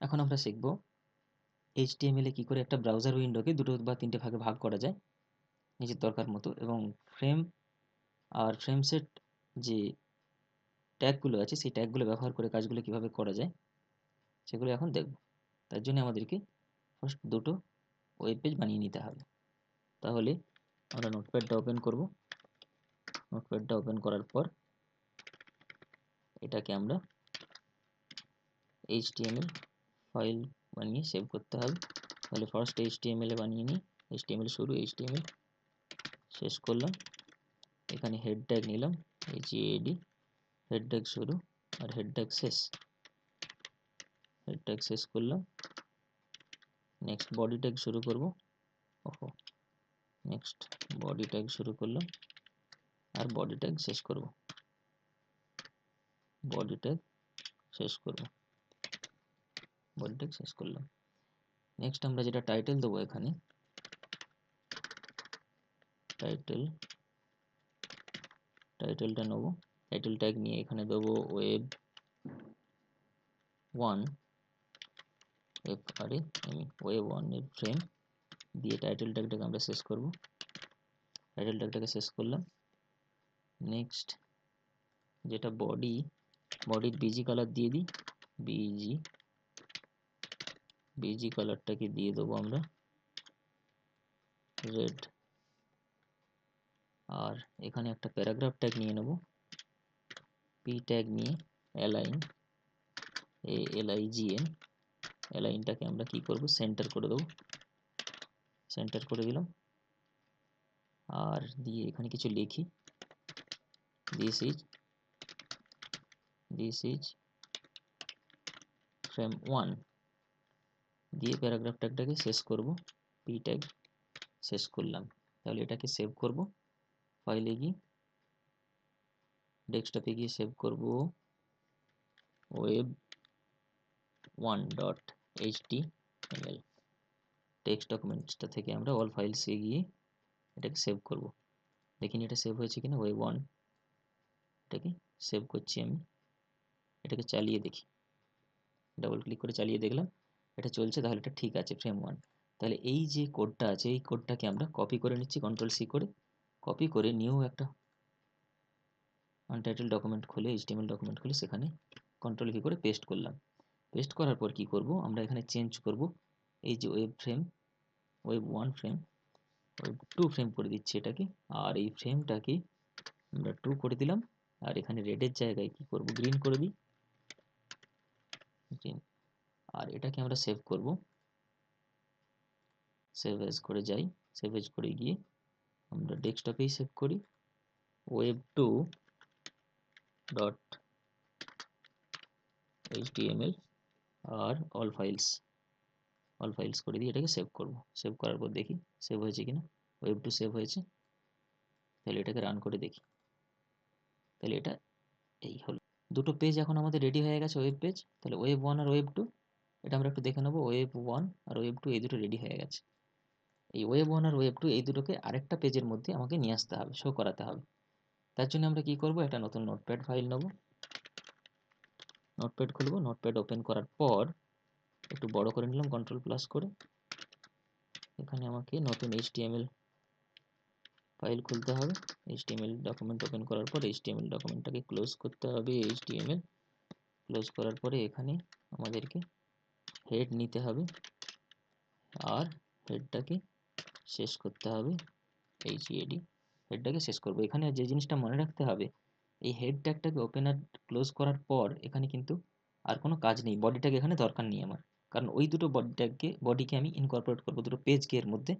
এখন আমরা শিখব এইচটিএমএলে কী করে একটা ব্রাউজার উইন্ডোকে দুটো বা তিনটে ভাগে ভাগ করা যায় নিজের দরকার মতো এবং ফ্রেম আর ফ্রেম সেট যে ট্যাগগুলো আছে সেই ট্যাগগুলো ব্যবহার করে কাজগুলো কীভাবে করা যায় সেগুলো এখন দেখব। তার জন্য আমাদেরকে ফার্স্ট দুটো ওয়েব পেজ বানিয়ে নিতে হবে। তাহলে আমরা নোটপ্যাডটা ওপেন করব। নোটপ্যাডটা ওপেন করার পর এটাকে আমরা এইচটিএমএল ফাইল বানিয়ে সেভ করতে হবে। তাহলে ফার্স্ট এইচটিএমএল এ বানিয়ে নিই। এইচটিএমএল শুরু এইচটিএমএল শেষ করলাম। এখানে হেড ট্যাগ নিলাম H E A D head tag শুরু আর হেড ট্যাগ শেষ। হেড ট্যাগ শেষ করলাম। নেক্সট বডি ট্যাগ শুরু করব। ওহো নেক্সট বডি ট্যাগ শুরু করলাম। আর বডি ট্যাগ শেষ করব। বডি ট্যাগ শেষ করব। বডি শেষ করলাম। নেক্সট আমরা যেটা টাইটেল দেবো এখানে। টাইটেল টাইটেলটা নেব। টাইটেল ট্যাগ নিয়ে এখানে দেবো web one F R M web ওয়ানের ফ্রেম দিয়ে টাইটেল ট্যাগটাকে আমরা শেষ করব। টাইটেল ট্যাগটাকে শেষ করলাম। নেক্সট যেটা বডি বডির বিজি কালার দিয়ে দিই। বিজি বিজি কালারটাকে দিয়ে দেবো আমরা? রেড আর এখানে একটা প্যারাগ্রাফ ট্যাগ নিয়ে নেব। পি ট্যাগ নিয়ে align A L I G N অ্যালাইনটাকে আমরা কি করব? সেন্টার করে দেবো। সেন্টার করে দিলাম। আর দিয়ে এখানে কিছু লিখি। This is this is frame one দিয়ে প্যারাগ্রাফ ট্যাগটাকে শেষ করব পি ট্যাগ শেষ করলাম। তাহলে এটাকে সেভ করব। ফাইলে গিয়ে ডেস্কটপে গিয়ে সেভ করব। Web one dot H T M L text ডকুমেন্টসটা থেকে আমরা অল ফাইলসে গিয়ে এটাকে সেভ করব। দেখিনি এটা সেভ হয়েছে কিনা? ওয়েব ওয়ান এটাকে সেভ করছি আমি। এটাকে চালিয়ে দেখি। ডাবল ক্লিক করে চালিয়ে দেখলাম। এটা চলছে, তাহলে এটা ঠিক আছে ফ্রেম ওয়ান তাহলে এই যে কোডটা আছে, এই কোডটাকে আমরা কপি করে নিচ্ছি কন্ট্রোল সি করে কপি করে নিউ একটা আনটাইটেল ডকুমেন্ট খুলে এইচটিএমএল ডকুমেন্ট খুলে সেখানে কন্ট্রোল কি করে পেস্ট করলাম। পেস্ট করার পর কি করব? আমরা এখানে চেঞ্জ করব, এই যে web frame web one frame web two frame করে দিচ্ছি এটাকে, আর এই ফ্রেমটাকে আমরা টু করে দিলাম, আর এখানে রেডের জায়গায় কি করব? গ্রিন করে দিই। গ্রিন আর এটাকে আমরা সেভ করব। সেভ এজ করে যাই। সেভ এজ করে গিয়ে আমরা ডেস্কটপেই সেভ করি। ওয়েব টু ডট এইচটিএমএল আর অল ফাইলস অল ফাইলস করে দিয়ে এটাকে সেভ করব। সেভ করার পর দেখি সেভ হয়েছে কিনা। ওয়েব টু সেভ হয়েছে। তাহলে এটাকে রান করে দেখি। তাহলে এটা এই হলো। দুটো পেজ এখন আমাদের রেডি হয়ে গেছে ওয়েব পেজ তাহলে ওয়েব ওয়ান আর ওয়েব টু এটা আমরা একটু দেখে নেব ওয়েব ওয়ান আর ওয়েব টু এই দুটো রেডি হয়ে গেছে। এই ওয়েব ওয়ান আর ওয়েব টু এই দুটোকে আরেকটা পেজের মধ্যে আমাকে নিয়ে আসতে হবে শো করাতে হবে। তার জন্য আমরা কি করব? একটা নতুন নোটপ্যাড ফাইল নেব। নোটপ্যাড খুলবো নোটপ্যাড ওপেন করার পর একটু বড় করে নিলাম কন্ট্রোল প্লাস করে। এখানে আমাকে নতুন এইচটিএমএল ফাইল খুলতে হবে। এইচটিএমএল ডকুমেন্ট ওপেন করার পর এইচটিএমএল ডকুমেন্টটাকে ক্লোজ করতে হবে। এইচটিএমএল ক্লোজ করার পরে এখানে আমাদেরকে হেড নিতে হবে। আর হেডটাকে শেষ করতে হবে। এইচইএডি হেডটাকে শেষ করব। এখানে যে জিনিসটা মনে রাখতে হবে, এই হেড ট্যাগটাকে ওপেন আর ক্লোজ করার পর এখানে কিন্তু আর কোনো কাজ নেই। বডিটাকে এখানে দরকার নেই আমার। কারণ ওই দুটো বডি ট্যাগকে বডিকে আমি ইনকর্পোরেট করব দুটো পেজকে এর মধ্যে।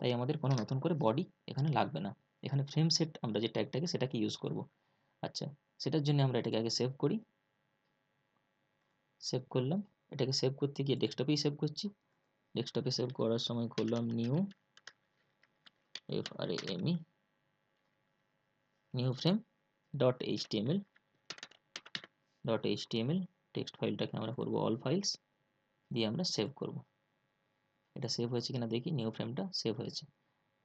তাই আমাদের কোনো নতুন করে বডি এখানে লাগবে না। এখানে ফ্রেম সেট আমরা যে ট্যাগটাকে সেটাকে ইউজ করব। আচ্ছা সেটার জন্য আমরা এটাকে আগে সেভ করি। সেভ করলাম। এটাকে সেভ করতে গিয়ে ডেস্কটপেই সেভ করছি। ডেস্কটপে সেভ করার সময় করলাম new F R M E new frame dot HTML dot HTML text ফাইলটাকে আমরা করব অল ফাইলস দিয়ে আমরা সেভ করব। এটা সেভ হয়েছে কিনা দেখি নিউ ফ্রেমটা সেভ হয়েছে।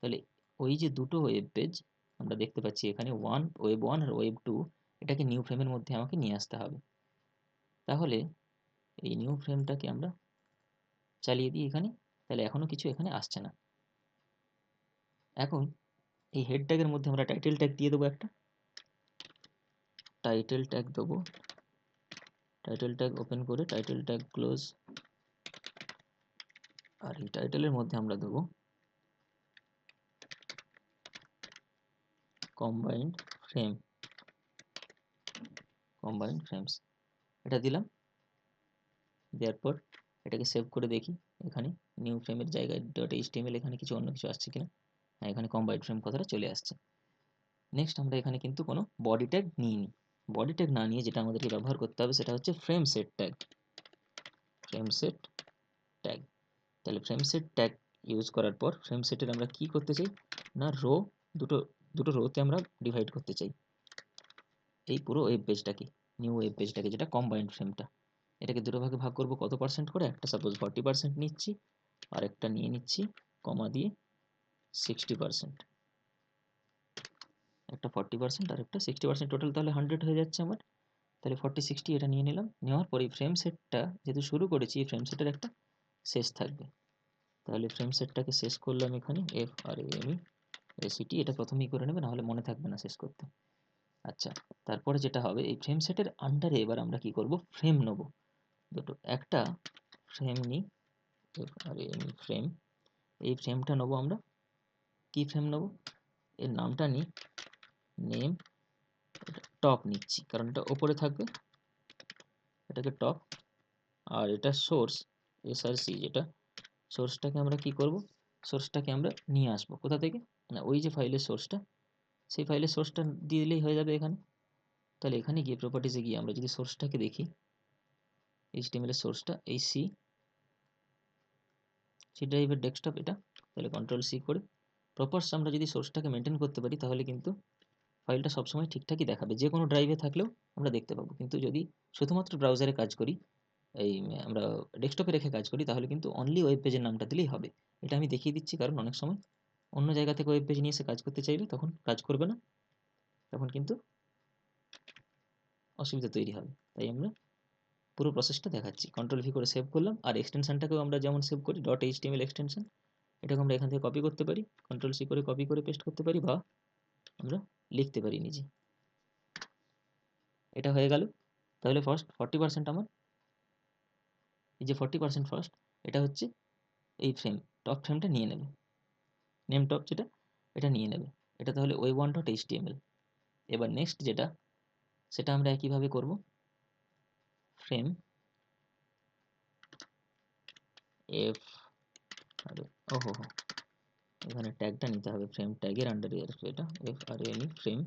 তাহলে ওই যে দুটো ওয়েব পেজ আমরা দেখতে পাচ্ছি এখানে ওয়ান ওয়েব ওয়ান আর ওয়েব টু এটাকে নিউ ফ্রেমের মধ্যে আমাকে নিয়ে আসতে হবে। তাহলে এই নিউ ফ্রেমটাকে আমরা চালিয়ে দিই এখানে, তাহলে এখনও কিছু এখানে আসছে না। এখন এই হেড ট্যাগের মধ্যে আমরা টাইটেল ট্যাগ দিয়ে দেবো একটা। টাইটেল ট্যাগ দেবো। টাইটেল ট্যাগ ওপেন করে টাইটেল ট্যাগ ক্লোজ আর এই টাইটেলের মধ্যে আমরা দেবো কম্বাইন্ড ফ্রেম কম্বাইন্ড ফ্রেমস এটা দিলাম। দেওয়ার পর এটাকে সেভ করে দেখি এখানে নিউ ফ্রেমের জায়গায় ডট এইচটিএমএল এখানে কিছু অন্য কিছু আসছে কিনা। হ্যাঁ এখানে কম্বাইন্ড ফ্রেম কথাটা চলে আসছে। নেক্সট আমরা এখানে কিন্তু কোনো বডি ট্যাগ নিইনি। বডি ট্যাগ না নিয়ে যেটা আমাদেরকে ব্যবহার করতে হবে সেটা হচ্ছে frame set tag frame set tag তাহলে ফ্রেম সেট ট্যাগ ইউজ করার পর ফ্রেম সেটের আমরা কি করতে চাই? না রো দুটো দুটো রোতে আমরা ডিভাইড করতে চাই। এই পুরো ওয়েব পেজটাকে নিউ ওয়েব পেজটাকে যেটা কম্বাইন্ড ফ্রেমটা এটাকে দুটো ভাগে ভাগ করব কত পার্সেন্ট করে? একটা সাপোজ ফর্টি পার্সেন্ট নিচ্ছি আর একটা নিয়ে নিচ্ছি, কমা দিয়ে সিক্সটি পার্সেন্ট একটা ফর্টি পার্সেন্ট আর একটা সিক্সটি পার্সেন্ট টোটাল তাহলে হান্ড্রেড হয়ে যাচ্ছে আমার। তাহলে ফর্টি সিক্সটি এটা নিয়ে নিলাম। নেওয়ার পর এই ফ্রেম সেটটা যেহেতু শুরু করেছি, এই ফ্রেম সেটের একটা শেষ থাকবে। তাহলে ফ্রেম সেটটাকে শেষ করলাম এখানে এফ আর এমই এসিটি এটা প্রথমেই করে নেবে, নাহলে মনে থাকবে না শেষ করতে। আচ্ছা তারপরে যেটা হবে, এই ফ্রেম সেটের আন্ডারে এবার আমরা কি করব? ফ্রেম নেব। দুটো, একটা ফ্রেম নিই। আর ফ্রেম এই ফ্রেমটা নেব আমরা। কি ফ্রেম নেব? এর নামটা নিই। নেম টপ নিচ্ছি, কারণ এটা ওপরে থাকবে। এটাকে টপ আর এটা সোর্স এসআরসি যেটা সোর্সটাকে আমরা কি করব? সোর্সটাকে আমরা নিয়ে আসব। কোথা থেকে? না ওই যে ফাইলের সোর্সটা সেই ফাইলের সোর্সটা দিয়ে দিলেই হয়ে যাবে এখানে। তাহলে এখানে গিয়ে প্রপার্টিসে গিয়ে আমরা যদি সোর্সটাকে দেখি এইচটিএমএল এর সোর্সটা এই সি সি ড্রাইভের ডেস্কটপ এটা, তাহলে কন্ট্রোল সি করে প্রপার্স আমরা যদি সোর্সটাকে মেনটেন করতে পারি, তাহলে কিন্তু ফাইলটা সবসময় ঠিকঠাকই দেখাবে যে কোনো ড্রাইভে থাকলেও আমরা দেখতে পাবো, কিন্তু যদি শুধুমাত্র ব্রাউজারে কাজ করি, এই আমরা ডেস্কটপে রেখে কাজ করি, তাহলে কিন্তু অনলি ওয়েব পেজের নামটা দিলেই হবে, এটা আমি দেখিয়ে দিচ্ছি, কারণ অনেক সময় অন্য জায়গা থেকে ওয়েব পেজ নিয়ে এসে কাজ করতে চাইলে তখন কাজ করবে না, তখন কিন্তু অসুবিধা তৈরি হবে, তাই আমরা পুরো প্রসেসটা দেখাচ্ছি। কন্ট্রোল ভি করে সেভ করলাম। আর এক্সটেনশনটাকেও আমরা যেমন সেভ করি ডট এইচটিএমএল এক্সটেনশন এটাকে আমরা এখান থেকে কপি করতে পারি। কন্ট্রোল সি করে কপি করে পেস্ট করতে পারি বা আমরা লিখতে পারি নিজে। এটা হয়ে গেল। তাহলে ফার্স্ট ফর্টি পার্সেন্ট আমার। এই যে ফর্টি পার্সেন্ট ফার্স্ট এটা হচ্ছে এই ফ্রেম টপ ফ্রেমটা নিয়ে নেবে। নেম টপ যেটা, এটা নিয়ে নেবে। এটা তাহলে web one dot H HTML এবার নেক্সট যেটা, সেটা আমরা একইভাবে করব। ফ্রেম এফ আরে ও হো হো এখানে ট্যাগটা নিতে হবে ফ্রেম ট্যাগের আন্ডারে আসবে এটা। এফ আর এনি ফ্রেম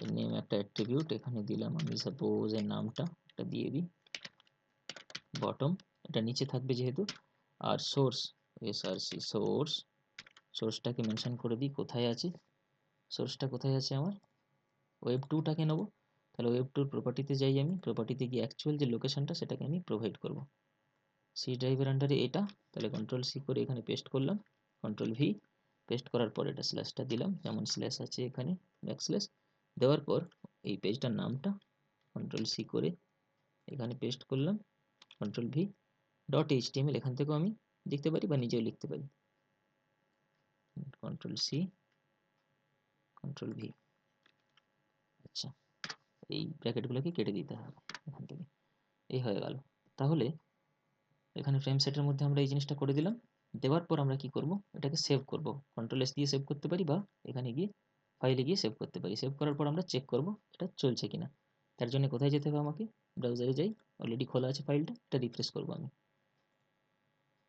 এর নেম একটা অ্যাট্রিবিউট এখানে দিলাম আমি সাপোজ এর নামটা এটা দিয়ে দিই। বটম এটা নিচে থাকবে যেহেতু। আর সোর্স এসআরসি সোর্স সোর্সটাকে মেনশন করে দিই, কোথায় আছে? সোর্সটা কোথায় আছে আমার? ওয়েব টুটাকে নেব। তাহলে ওয়েব টুর প্রপার্টিতে যাই আমি প্রপার্টিতে গিয়ে অ্যাকচুয়াল যে লোকেশানটা সেটাকে আমি প্রোভাইড করব। সি ড্রাইভের আন্ডারে এটা, তাহলে কন্ট্রোল সি করে এখানে পেস্ট করলাম কন্ট্রোল ভি পেস্ট করার পর এটা স্ল্যাশটা দিলাম, যেমন স্ল্যাশ আছে এখানে ব্যাক স্ল্যাশ দেওয়ার পর এই পেজটার নামটা কন্ট্রোল সি করে এখানে পেস্ট করলাম কন্ট্রোল ভি ডট এইচটিএমএল এখান থেকেও আমি লিখতে পারি বা নিজেও লিখতে পারি। কন্ট্রোল সি কন্ট্রোল ভি আচ্ছা। এই ব্র্যাকেটগুলোকে কেটে দিতে হবে এখান থেকে। এই হয়ে গেল। তাহলে এখানে ফ্রেম সেটের মধ্যে আমরা এই জিনিসটা করে দিলাম। দেওয়ার পর আমরা কি করব? এটাকে সেভ করব। কন্ট্রোল এস দিয়ে সেভ করতে পারি বা এখানে গিয়ে ফাইলে গিয়ে সেভ করতে পারি। সেভ করার পর আমরা চেক করব এটা চলছে কিনা। তার জন্য কোথায় যেতে হবে আমাকে? ব্রাউজারে যাই। অলরেডি খোলা আছে ফাইলটা এটা রিফ্রেশ করব আমি।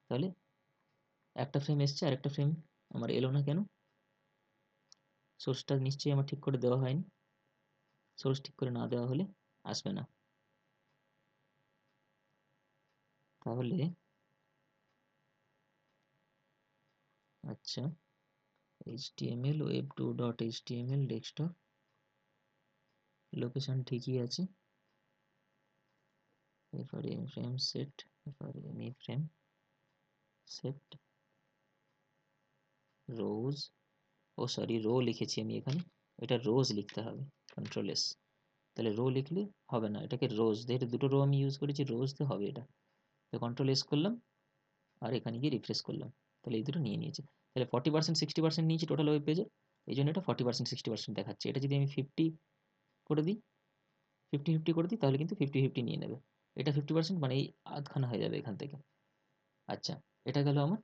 তাহলে একটা ফ্রেম এসছে আর একটা ফ্রেম আমার এলো না কেন? সোর্সটা নিশ্চয়ই আমার ঠিক করে দেওয়া হয়নি। সোর্স ঠিক করে না দেওয়া হলে আসবে না। তাহলে আচ্ছা html web2.html ডেস্কটপ লোকেশন ঠিকই আছে। এরপরে ফ্রেম সেট এরপরে মি ফ্রেম সেট রোজ ও সরি রো লিখেছি আমি এখানে, এটা রোজ লিখতে হবে। কন্ট্রোল এস তাহলে রো লিখলে হবে না, এটাকে রোজ যেহেতু দুটো রো আমি ইউজ করেছি রোজ তো হবে এটা। তো কন্ট্রোল এস করলাম, আর এখানে গিয়ে রিফ্রেশ করলাম। তাহলে এই দুটো নিয়ে নিয়েছে। তাহলে ফর্টি পার্সেন্ট সিক্সটি পার্সেন্ট নিয়েছি টোটাল ওয়েব পেজে এই জন্য এটা ফর্টি পার্সেন্ট সিক্সটি পার্সেন্ট দেখাচ্ছে। এটা যদি আমি ফিফটি করে দিই ফিফটি ফিফটি করে দিই, তাহলে কিন্তু ফিফটি ফিফটি নিয়ে নেবে। এটা ফিফটি পার্সেন্ট মানে এই আধখানা হয়ে যাবে এখান থেকে। আচ্ছা এটা গেল আমার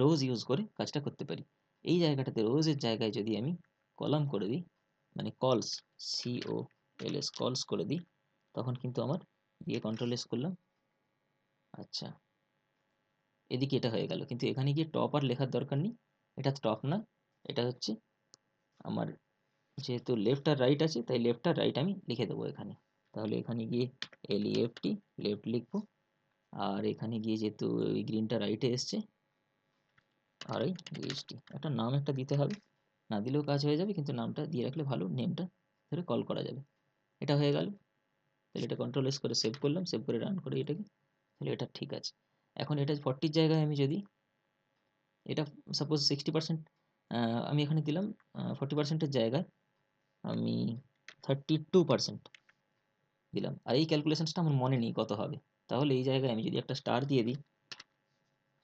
রোজ ইউজ করে কাজটা করতে পারি। এই জায়গাটাতে রোজের জায়গায় যদি আমি কলাম করে দিই মানে কলস সিও এল এস কলস করে দিই। তখন কিন্তু আমার দিয়ে কন্ট্রোল এস করলাম। আচ্ছা। এদিকে এটা হয়ে গেল। কিন্তু এখানে গিয়ে টপ আর লেখার দরকার নেই। এটা টপ না। এটা হচ্ছে আমার যেহেতু লেফট আর রাইট আছে, তাই লেফট আর রাইট আমি লিখে দেবো এখানে। তাহলে এখানে গিয়ে এল টি লেফট লিখব। আর এখানে গিয়ে যেহেতু ওই গ্রিনটা রাইটে এসছে আর ওই একটা নাম একটা দিতে হবে। না দিলেও কাজ হয়ে যাবে, কিন্তু নামটা দিয়ে রাখলে ভালো নেমটা ধরে কল করা যাবে। এটা হয়ে গেল। তাহলে এটা কন্ট্রোল এস করে সেভ করলাম সেভ করে রান করে এটাকে। তাহলে এটা ঠিক আছে। এখন এটা ফর্টির জায়গায় আমি যদি এটা সাপোজ সিক্সটি পার্সেন্ট আমি এখানে দিলাম ফর্টি পার্সেন্টের জায়গায় আমি থার্টি টু পার্সেন্ট দিলাম। আর এই ক্যালকুলেশনসটা আমার মনে নেই কত হবে। তাহলে এই জায়গায় আমি যদি একটা স্টার দিয়ে দিই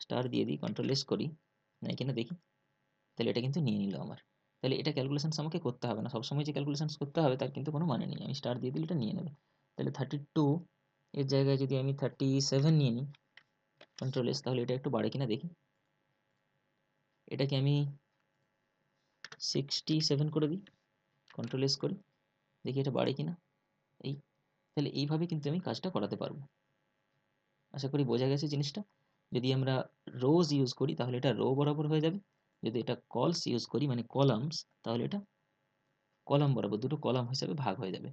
স্টার দিয়ে দিই কন্ট্রোল এস করি, নাই কিনা দেখি। তাহলে এটা কিন্তু নিয়ে নিল আমার। তাহলে এটা ক্যালকুলেশনস আমাকে করতে হবে না। সবসময় যে ক্যালকুলেশনস করতে হবে, তার কিন্তু কোনো মানে নেই। আমি স্টার দিয়ে দিলে এটা নিয়ে নেবে। তাহলে থার্টি টু এর জায়গায় যদি আমি থার্টি সেভেন নিয়ে নিই কন্ট্রোল এস তাহলে এটা একটু বাড়ে কিনা দেখি। এটাকে আমি সিক্সটি সেভেন করে দিই কন্ট্রোল এস করি, দেখি এটা বাড়ে কিনা। এই, তাহলে এইভাবে কিন্তু আমি কাজটা করাতে পারব। আশা করি বোঝা গেছে জিনিসটা। যদি আমরা রোজ ইউজ করি, তাহলে এটা রো বরাবর হয়ে যাবে। যদি এটা কলস ইউজ করি মানে কলামস তাহলে এটা কলাম বরাবর, দুটো কলাম হিসাবে ভাগ হয়ে যাবে।